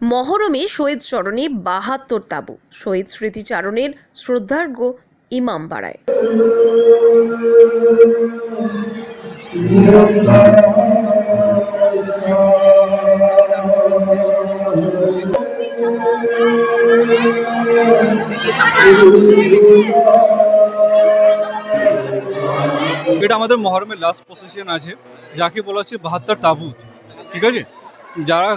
মহরমে শহীদ স্মরণে বাহাত্তর তাবু। শহীদ স্মৃতিচারণের শ্রদ্ধার্ঘ ইমাম বাড়ায়। এটা আমাদের মহরমের লাস্ট পজিশন আছে, যাকে বলা হচ্ছে বাহাত্তর তাবুত ঠিক আছে? যারা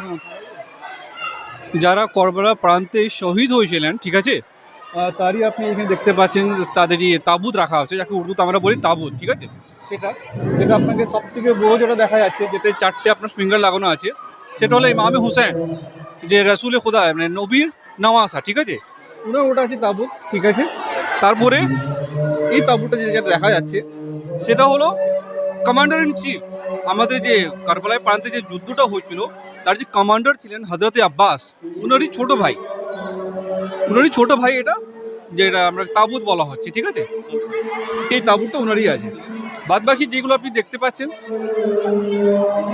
যারা করবলা প্রান্তে শহীদ হয়েছিলেন, ঠিক আছে? তারই আপনি এখানে দেখতে পাচ্ছেন তাদের ইয়ে তাবুত রাখা হচ্ছে যাকে উর্দুতে আমরা বলি তাবুত, ঠিক আছে? সেটা সেটা আপনাকে সব থেকে বড় যেটা দেখা যাচ্ছে, যেতে চারটে আপনার ফিঙ্গার লাগানো আছে, সেটা হলো ইমামে হুসেন, যে রসুল খুদা মানে নবীর নওয়াসা, ঠিক আছে? ওনার ওটা আছে তাবুত, ঠিক আছে? তারপরে এই তাবুটা যেটা দেখা যাচ্ছে, সেটা হলো কমান্ডার ইন চিফ আমাদের যে কারবালায় প্রান্তে যে যুদ্ধটা হয়েছিল, তার যে কমান্ডার ছিলেন হজরতে আব্বাস, উনারই ছোট ভাই। উনারই ছোট ভাই এটা, যেটা আমরা তাবুত বলা হচ্ছে, ঠিক আছে? এই তাবুতটা উনারই আছে। বাদ বাকি যেগুলো আপনি দেখতে পাচ্ছেন,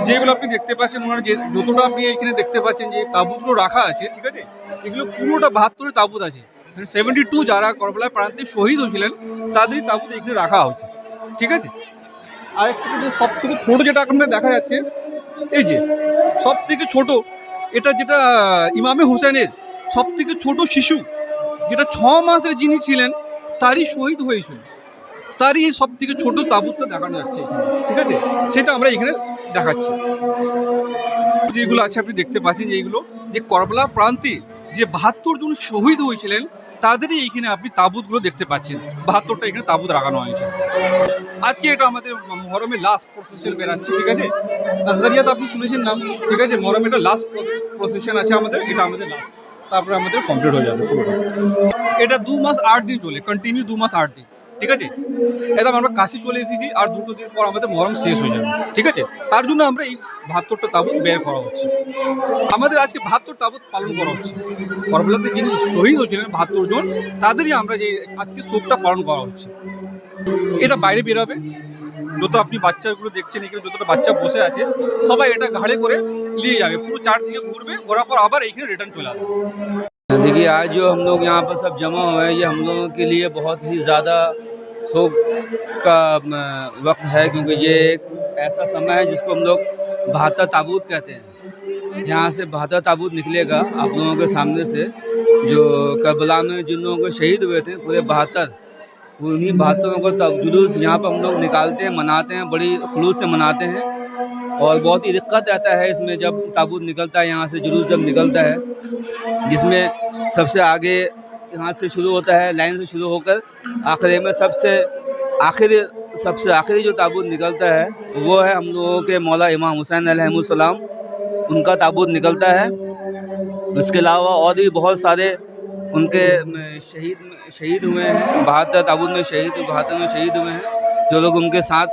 যেগুলো আপনি দেখতে পাচ্ছেন ওনার যে যতটা আপনি এখানে দেখতে পাচ্ছেন যে তাবুতগুলো রাখা আছে, ঠিক আছে? এগুলো পুরোটা বাহাত্তরের তাবুত আছে। সেভেন্টি টু যারা করবলায় প্রান্তে শহীদ হয়েছিলেন, তাদেরই তাবুত এখানে রাখা হচ্ছে ঠিক আছে? আর একটা যে সব থেকে ছোটো যেটা আপনার দেখা যাচ্ছে, এই যে সব থেকে ছোট, এটা যেটা ইমামে হোসেনের সব থেকে ছোট শিশু, যেটা ছ মাসের যিনি ছিলেন, তারই শহীদ হয়েছিল। তারই সব থেকে ছোট তাবুতটা দেখানো যাচ্ছে ঠিক আছে? সেটা আমরা এখানে দেখাচ্ছি। যেগুলো আছে আপনি দেখতে পাচ্ছেন যে এইগুলো যে করবলা প্রান্তে যে বাহাত্তর জন শহীদ হয়েছিলেন তাদেরই এইখানে আপনি তাবুতগুলো দেখতে পাচ্ছেন। বাহাত্তরটা এখানে তাবুত রাখানো হয়েছে। আজকে এটা আমাদের মহরমের লাস্ট প্রসেশন বেরাচ্ছে ঠিক আছে? আসগারিয়া তো আপনি শুনেছেন নাম ঠিক আছে? মরমে এটা লাস্ট প্রসেশন আছে আমাদের, এটা আমাদের লাস্ট তারপরে আমাদের কমপ্লিট হয়ে যাবে। এটা দু মাস আট দিন চলে কন্টিনিউ দু মাস আট দিন। ঠিক আছে একদম আমরা কাছে চলে এসেছি আর দুটো দিন পর আমাদের মহরম শেষ হয়ে যাবে ঠিক আছে তার জন্য আমরা এই বাহাত্তরটা তাবুত বের করা হচ্ছে আমাদের আজকে বাহাত্তর তাবুত পালন করা হচ্ছে করবলাতে যিনি শহীদ হয়েছিলেন বাহাত্তর জন তাদেরই আমরা যে আজকে শোকটা পালন করা হচ্ছে এটা বাইরে বেরোবে যত আপনি বাচ্চাগুলো দেখছেন এখানে যতটা বাচ্চা বসে আছে সবাই এটা ঘাড়ে করে নিয়ে যাবে পুরো চারদিকে ঘুরবে ঘোরার পর আবার এইখানে রিটার্ন চলে আসবে देखिए आज जो हम लोग यहाँ पर सब जमा हुए हैं ये हम लोगों के लिए बहुत ही ज़्यादा शोक का वक्त है क्योंकि ये एक ऐसा समय है जिसको हम लोग बहत्तर ताबूत कहते हैं। यहाँ से बहत्तर ताबूत निकलेगा आप लोगों के सामने से, जो करबला में जिन लोगों को शहीद हुए थे, पूरे बहत्तर, उन्हीं बहत्तरों को तब जुलूस यहाँ पर हम लोग निकालते हैं, मनाते हैं, बड़ी खलूस से मनाते हैं। और बहुत ही दिक्कत रहता है इसमें जब ताबूत निकलता है, यहाँ से जुलूस जब निकलता है, जिसमें सबसे आगे यहाँ से शुरू होता है, लाइन से शुरू होकर आखिरी में सबसे आखिरी सबसे आखिरी जो ताबूत निकलता है, वो है हम लोगों के मौला इमाम हुसैन अलैहिस्सलाम। उनका ताबूत निकलता है। उसके अलावा और भी बहुत सारे उनके शहीद शहीद हुए हैं, बहत्तर ताबूत में शहीद, बहत्तर में शहीद हुए हैं, जो लोग उनके साथ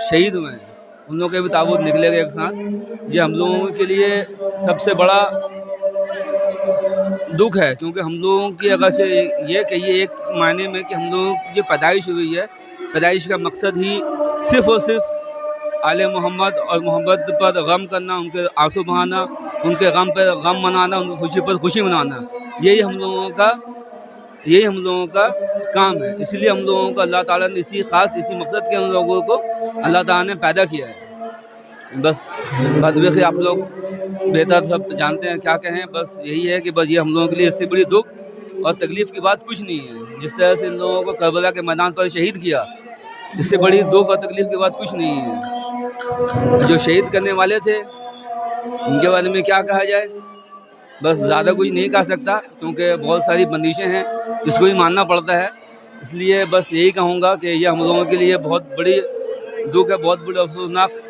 शहीद हुए हैं। उन लोगों के भी ताबूत निकलेगा एक साथ। ये हम लोगों के लिए सबसे बड़ा दुख है, क्योंकि हम लोगों की अगर से ये कहिए, एक मायने में कि हम लोगों की जो पैदाइश हुई है। पैदाइश का मकसद ही सिर्फ़ और सिर्फ़ आले मोहम्मद और मोहम्मद पर गम करना, उनके आँसू बहाना, उनके गम पर गम मनाना, उनकी खुशी पर खुशी मनाना। यही हम लोगों का, यही हम लोगों का काम है। इसलिए हम लोगों को अल्लाह ताला ने इसी ख़ास, इसी मकसद के हम लोगों को अल्लाह ताला ने पैदा किया है। बस बदबे से आप लोग बेहतर सब जानते हैं, क्या कहें, बस यही है कि बस ये हम लोगों के लिए इससे बड़ी दुख और तकलीफ़ की बात कुछ नहीं है। जिस तरह से इन लोगों को करबला के मैदान पर शहीद किया, इससे बड़ी दुख और तकलीफ़ की बात कुछ नहीं है। जो शहीद करने वाले थे, उनके बारे में क्या कहा जाए? बस ज़्यादा कुछ नहीं कह सकता, क्योंकि बहुत सारी बंदिशें हैं, इसको ही मानना पड़ता है। इसलिए बस यही कहूँगा कि ये हम लोगों के लिए बहुत बड़ी दुख है, बहुत बड़ी अफसोसनाक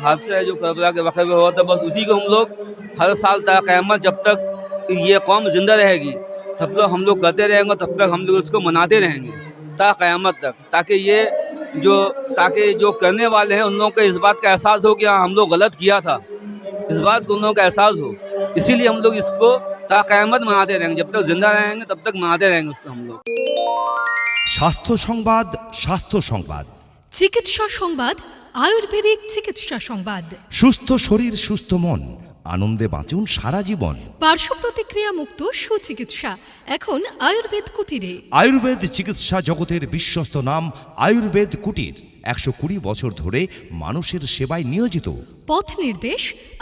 हादसा है जो करबला के वक्त में हुआ था बस उसी को हम लोग हर साल तक क़यामत जब तक ये कौम ज़िंदा रहेगी तब तक हम लोग करते रहेंगे तब तक हम लोग उसको मनाते रहेंगे ता क़यामत तक ताकि ये जो ताकि जो करने वाले हैं उन लोगों को इस बात का एहसास हो कि हाँ हम लोग गलत किया था इस बात को उन लोगों का एहसास हो इसीलिए हम लोग इसको ता क़यामत मनाते रहेंगे जब तक ज़िंदा रहेंगे तब तक मनाते रहेंगे उसको हम लोग স্বাস্থ্য সংবাদ স্বাস্থ্য সংবাদ চিকিৎসা সংবাদ আয়ুর্বেদিক চিকিৎসা সংবাদ। সুস্থ শরীর সুস্থ মন আনন্দে বাঁচুন সারা জীবন। পার্শ্ব প্রতিক্রিয়া মুক্ত সুচিকিৎসা এখন আয়ুর্বেদ কুটিরে। আয়ুর্বেদ চিকিৎসা জগতের বিশ্বস্ত নাম আয়ুর্বেদ কুটির। একশো কুড়ি বছর ধরে মানুষের সেবায় নিয়োজিত। পথ নির্দেশ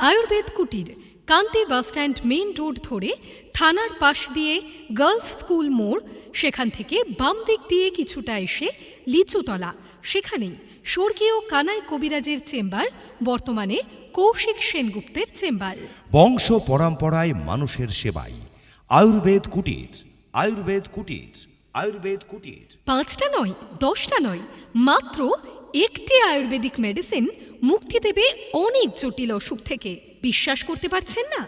আয়ুর্বেদ কুটির। কান্তি বাসস্ট্যান্ড মেইন রোড ধরে থানার পাশ দিয়ে গার্লস স্কুল মোড় সেখান থেকে বাম দিক দিয়ে কিছুটা এসে লিচুতলা সেখানেই স্বর্গীয় কানাই কবিরাজের চেম্বার বর্তমানে কৌশিক সেনগুপ্তের চেম্বার। বংশ পরম্পরায় মানুষের সেবায় আয়ুর্বেদ কুটির আয়ুর্বেদ কুটির আয়ুর্বেদ কুটির। পাঁচটা নয় দশটা নয় মাত্র একটি আয়ুর্বেদিক মেডিসিন মুক্তি দেবে অনেক জটিল অসুখ থেকে। বিশ্বাস করতে পারছেন না?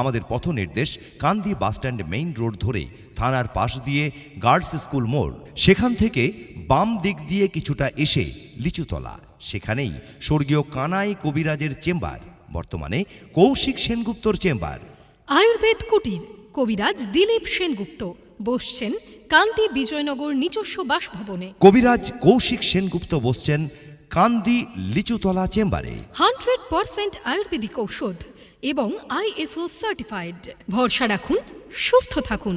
আমাদের পথ নির্দেশ কান্দি বাসস্ট্যান্ড মেইন রোড ধরে থানার পাশ দিয়ে গার্লস স্কুল মোড়। সেখান থেকে বাম দিক দিয়ে কিছুটা এসে লিচুতলা। সেখানেই স্বর্গীয় কানাই কবিরাজের চেম্বার বর্তমানে কৌশিক সেনগুপ্তর চেম্বার। আয়ুর্বেদ কুটির কবিরাজ দিলীপ সেনগুপ্ত বসছেন কান্দি বিজয়নগর নিজস্ব বাসভবনে। কবিরাজ কৌশিক সেনগুপ্ত বসছেন কান্দি লিচুতলা চেম্বারে। হান্ড্রেড পারসেন্ট আয়ুর্বেদিক ঔষধ এবং আইএসও সার্টিফাইড ভরসা রাখুন সুস্থ থাকুন।